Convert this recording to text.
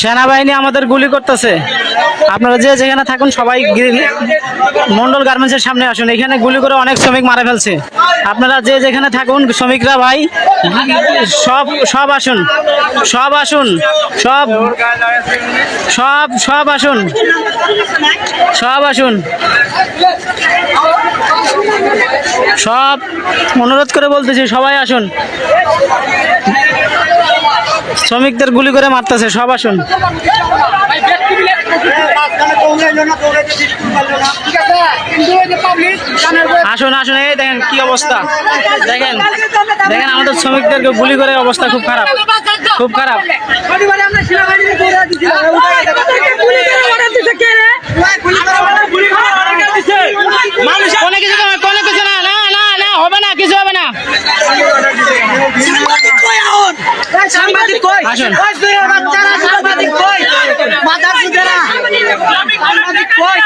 সেনাবাহিনী আমাদের গুলি করতেছে। আপনারা যে যেখানে থাকুন সবাই মন্ডল গার্মেন্টসের সামনে আসুন। এখানে গুলি করে অনেক শ্রমিক মারা ফেলছে। আপনারা যে যেখানে থাকুন, শ্রমিকরা ভাই, সব সব আসুন। সব আসুন। সব সব সব আসুন। সব আসুন। সব, অনুরোধ করে বলতেছি, সবাই আসুন। শ্রমিকদের গুলি করে মারতেছে সব আসুন। আসুন আসুন এই দেখেন কি অবস্থা। দেখেন দেখেন আমাদের শ্রমিকদেরকে গুলি করে অবস্থা খুব খারাপ। খুব খারাপ। কোনো কিছু কোনো কিছু না না না না হবে না কিছু হবে না। সাংবাদিক কই? বাচ্চারা সাংবাদিক কই? মাদার কই?